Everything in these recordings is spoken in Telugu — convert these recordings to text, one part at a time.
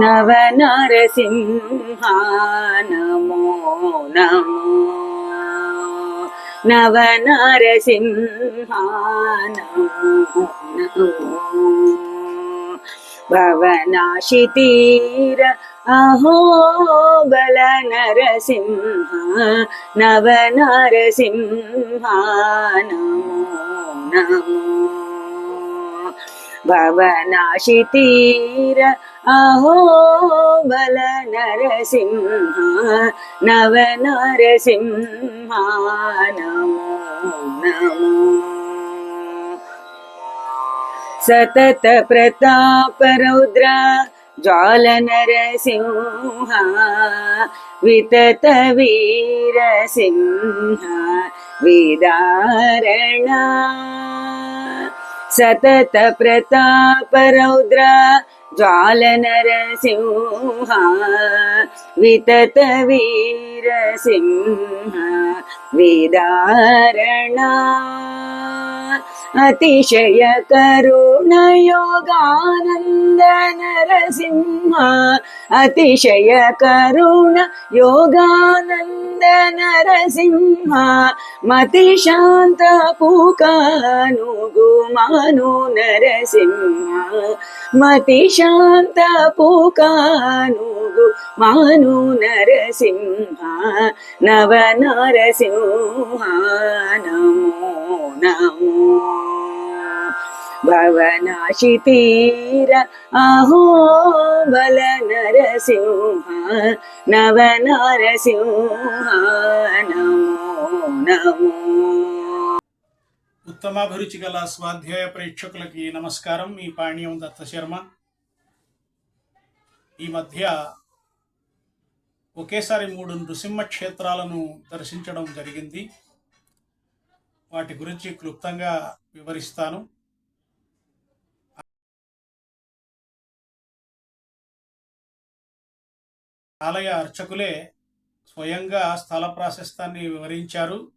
నవ నరసింహ నమో నమో నవ నరసింహ నమో నమో భవనాశితీర అహో బల నరసింహ నవ నరసింహ నమో నమో భవనాశితీర అహో బల నరసింహ నవ నరసింహ నమో నమో సతత ప్రతాప రౌద్ర జ్వాల నరసింహ ಸತತ ಪ್ರತಾಪ ರೌದ್ರ ज्वाल नरसिंहा वितत वीरसिंह विदारणा అతిశయ కరుణయోగానంద నరసింహ అతిశయ కరుణ యోగానంద నరసింహ మతి శాంత పుకాను గుమాను నరసింహ మతి శాంత పుకాను మాను నరసింహ నవ నరసింహ నమో నమో భవనాశితీర అహో బల నరసింహ నవ నరసింహ నమో నమో ఉత్తమాభిరుచి గల స్వాధ్యాయ ప్రేక్షకులకి నమస్కారం. మీ పాణ్యం దత్త శర్మ. ఈ మధ్య ఒకేసారి మూడు నృసింహ క్షేత్రాలను దర్శించడం జరిగింది. వాటి గురించి క్లుప్తంగా వివరిస్తాను. ఆలయ అర్చకులే స్వయంగా స్థల ప్రాశస్తాన్ని వివరించారు.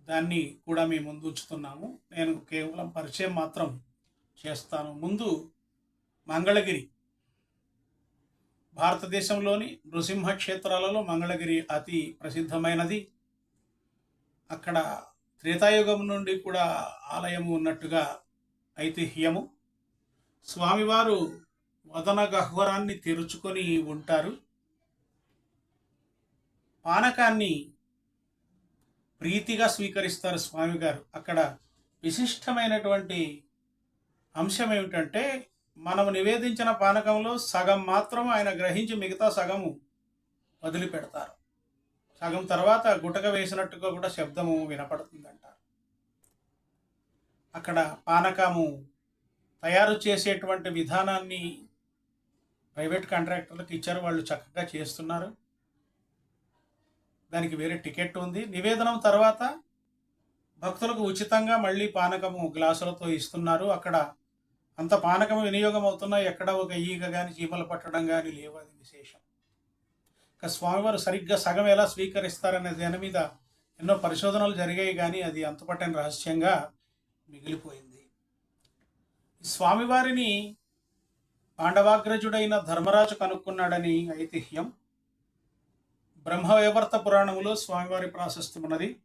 దాన్ని కూడా మేము ముందు ఉంచుతున్నాము. నేను కేవలం పరిచయం మాత్రం చేస్తాను. ముందు మంగళగిరి. భారతదేశంలోని నృసింహ క్షేత్రాలలో మంగళగిరి అతి ప్రసిద్ధమైనది. అక్కడ త్రేతాయుగం నుండి కూడా ఆలయము ఉన్నట్టుగా ఐతిహ్యము. స్వామివారు వదన గహ్వరాన్ని తెరుచుకొని ఉంటారు. పానకాన్ని ప్రీతిగా స్వీకరిస్తారు స్వామి గారు అక్కడ విశిష్టమైనటువంటి అంశం ఏమిటంటే మనం నివేదించిన పానకంలో సగం మాత్రం ఆయన గ్రహించి మిగతా సగము వదిలిపెడతారు. సగం తర్వాత గుటక వేసినట్టుగా కూడా శబ్దము వినపడుతుందంట. అక్కడ పానకము తయారు చేసేటువంటి విధానాన్ని ప్రైవేట్ కాంట్రాక్టర్లకు ఇచ్చారు వాళ్ళు చక్కగా చేస్తున్నారు. దానికి వేరే టికెట్ ఉంది. నివేదనం తర్వాత భక్తులకు ఉచితంగా మళ్ళీ పానకము గ్లాసులతో ఇస్తున్నారు. అక్కడ అంత పానకం వినియోగం అవుతున్నా ఎక్కడ ఒక ఈగ కానీ చీమలు పట్టడం కానీ లేవు. అది విశేషం. స్వామివారు సరిగ్గా సగం ఎలా స్వీకరిస్తారనే దాని మీద ఎన్నో పరిశోధనలు జరిగాయి కానీ అది అంతుపట్టని రహస్యంగా మిగిలిపోయింది. స్వామివారిని పాండవాగ్రజుడైన ధర్మరాజు కనుక్కున్నాడని ఐతిహ్యం. బ్రహ్మవైవర్త పురాణములో స్వామివారి ప్రాశస్త్యం ఉన్నది.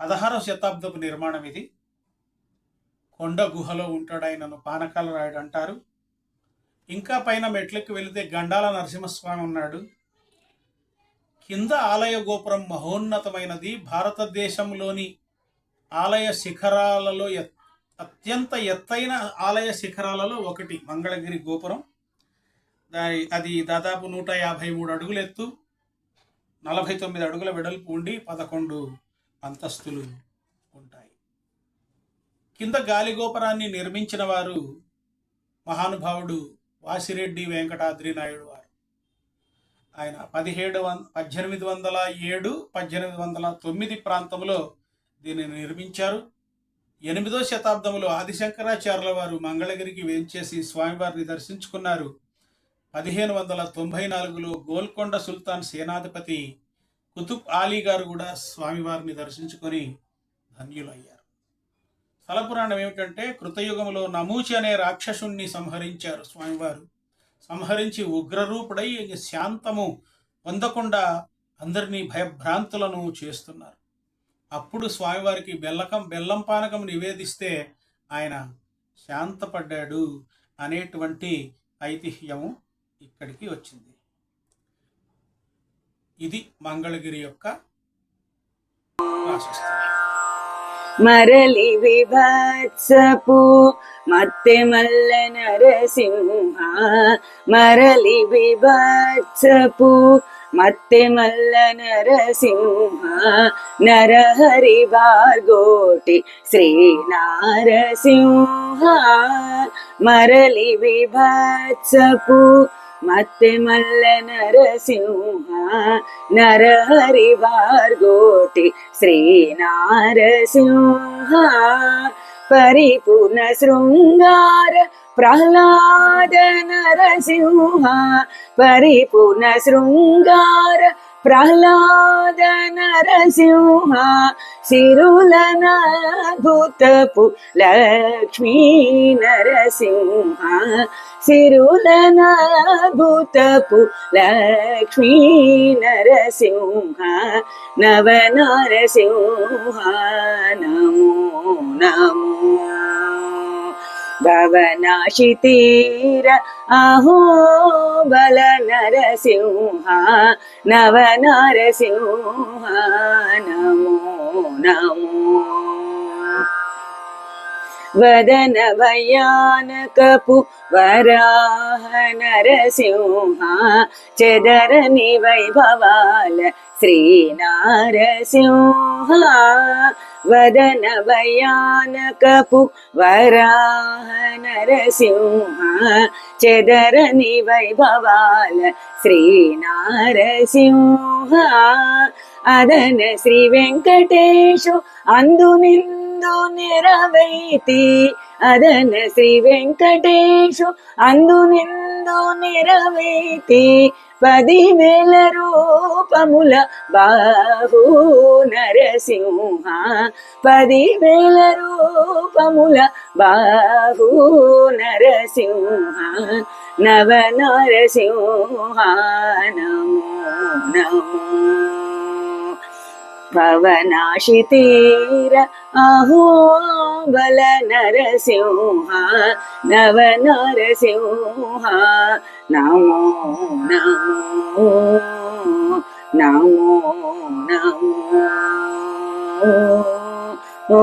పదహారవ శతాబ్దపు నిర్మాణం ఇది. కొండ గుహలో ఉంటాడు ఆయనను పానకాల రాయుడు అంటారు. ఇంకా పైన మెట్లకి వెళితే గండాల నరసింహస్వామి ఉన్నాడు. కింద ఆలయ గోపురం మహోన్నతమైనది. భారతదేశంలోని ఆలయ శిఖరాలలో ఎత్- అత్యంత ఎత్తైన ఆలయ శిఖరాలలో ఒకటి మంగళగిరి గోపురం. దాని అది దాదాపు నూట యాభై మూడు అడుగులు ఎత్తు నలభై తొమ్మిది అడుగుల వెడల్పు ఉండి పదకొండు అంతస్తులు ఉంటాయి. కింద గాలి గోపురాన్ని నిర్మించిన వారు మహానుభావుడు వాసిరెడ్డి వెంకటాద్రి నాయుడు వారు ఆయన పదిహేడు వం పద్దెనిమిది వందల ఏడు పద్దెనిమిది వందల తొమ్మిది ప్రాంతంలో దీనిని నిర్మించారు. ఎనిమిదో శతాబ్దంలో ఆదిశంకరాచార్యుల వారు మంగళగిరికి వేంచేసి స్వామివారిని దర్శించుకున్నారు. పదిహేను వందల తొంభై నాలుగులో గోల్కొండ సుల్తాన్ సేనాధిపతి కుతుబ్ ఆలీ గారు కూడా స్వామివారిని దర్శించుకొని ధన్యులయ్యారు. స్థలపురాణం ఏమిటంటే కృతయుగంలో నమూచి అనే రాక్షసుణ్ణి సంహరించారు స్వామివారు. సంహరించి ఉగ్రరూపుడై శాంతము పొందకుండా అందరినీ భయభ్రాంతులను చేస్తున్నారు. అప్పుడు స్వామివారికి బెల్లకం బెల్లం పానకం నివేదిస్తే ఆయన శాంతపడ్డాడు అనేటువంటి ఐతిహ్యము ఇక్కడికి వచ్చింది. ఇది మంగళగిరి యొక్క ప్రాశస్త్యం మరలి విభత్సపు మత్తె మల్ల నరసింహ. మరలి విభత్సపు మత్తె మల్ల నరసింహ. నరహరి భార్గోటి శ్రీ నారసింహ మరలి విభత్సపు मते मल्ल नरसिंह नर ಶ್ರೀ ನಾರಸಿಂಹ ಪರಿಪೂರ್ಣ ಶೃಂಗಾರ ಪ್ರಹ್ಲಾದ ನರಸಿಂಹ ಪರಿಪೂರ್ಣ ಶೃಂಗಾರ ప్రహ్లాద నరసింహ సిరులనద్భుతపు లక్ష్మీ నరసింహ సిరులనద్భుతపు లక్ష్మీ నరసింహ నవ నరసింహ నమో నమో భవనాశితీర అహో బల నరసింహ నవ నరసింహ నమో నమో వదన భయానకపు వరాహ నరసింహ చెదరని వైభవాల శ్రీ నారసింహ వదన భయానకపు వరాహ నరసింహ చెదరని వైభవాల శ్రీ నారసింహ అదన శ్రీ వెంకటేశు అందు నిందు నిరవైతి అదన శ్రీ వెంకటేశు అందు నిందు నిరవైతి పదివేల రూపముల బాహు నరసింహ. పదివేల రూపముల బాహు నరసింహ. నవ నరసింహ నమో నమో. పవనాశితీర అహో బల నరసింహ నవ నరసింహ నమో నమో నమో నమో ఓ